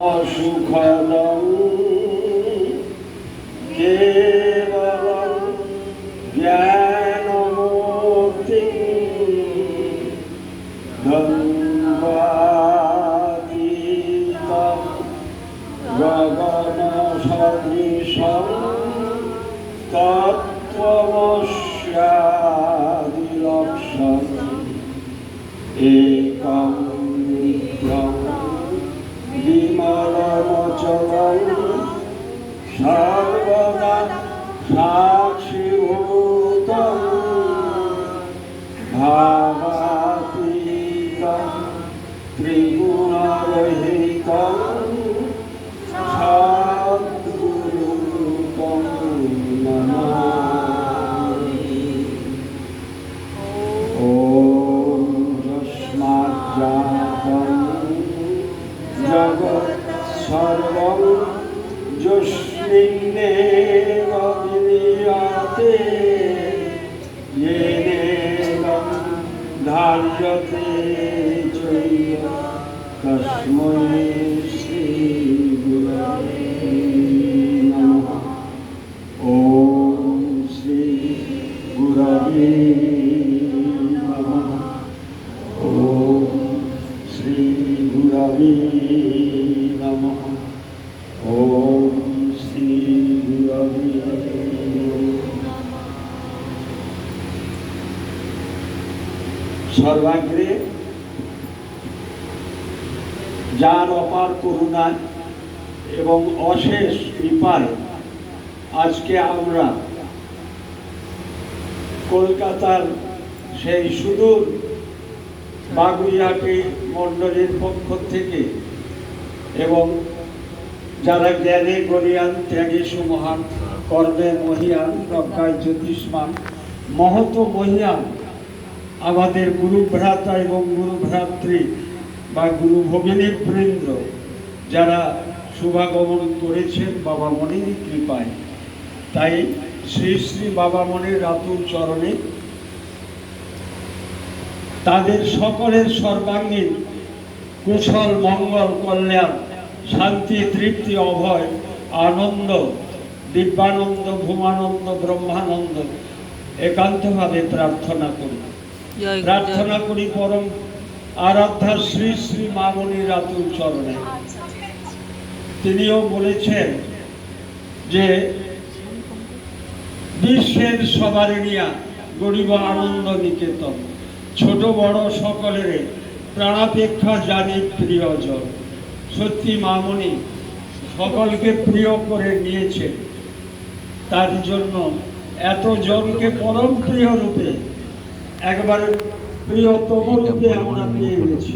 সুখদং কেবলং জ্ঞানমূর্তি দ্বন্দ্বাতীতম গগন সদৃশম তত্ত্বমস্যাদিলক্ষণ। একং বিমলমচলং সর্বদা সাক্ষীভূতং ভাবাতীতং ত্রিগুণরহিতং সর্বং যস্মিন্নে রবিনিয়াতে ইয়েনেদং ধার্যতে চৈব তস্মৈ শ্রী গুরবে নমঃ। ওম শ্রী গুরবে নমঃ। ওম শ্রী সর্বাগ্রে যার অপার করুণায় এবং অশেষ কৃপায় আজকে আমরা কলকাতার সেই সুদূর বাগুইহাটি মণ্ডলীর পক্ষ থেকে এবং যারা জ্ঞানে গরিয়ান ত্যাগে সুমহান, কর্মে মহিয়ান, প্রজ্ঞায় জ্যোতিষ্মান মহত মহিয়ান। আমাদের গুরু ভ্রাতা এবং গুরু ভ্রাতৃ বা গুরু ভগিনী বৃন্দ, যারা শুভাগমন করেছেন বাবা মনির কৃপায়। তাই শ্রী শ্রী বাবা মনির রাতুর চরণে তাদের সকলের সর্বাঙ্গীন, কুশল, মঙ্গল, কল্যাণ শান্তি তৃপ্তি অভয় আনন্দ দিব্যানন্দ ভূমানন্দ ব্রহ্মানন্দ একান্তভাবে প্রার্থনা করি। প্রার্থনা করি পরম আরাধ্যা শ্রী শ্রী মামনি রাতুল চরণে। তিনিও বলেছেন যে বিশ্বের সবার নিয়া গরিব আনন্দ নিকেতন। ছোট বড় সকলের প্রাণাপেক্ষা জানি প্রিয়জন। সত্যি মামনি সকলকে প্রিয় করে নিয়েছে। তার জন্য এত জনকে পরম প্রিয় রূপে একবার প্রিয়তম রূপে আমরা পেয়ে গেছি।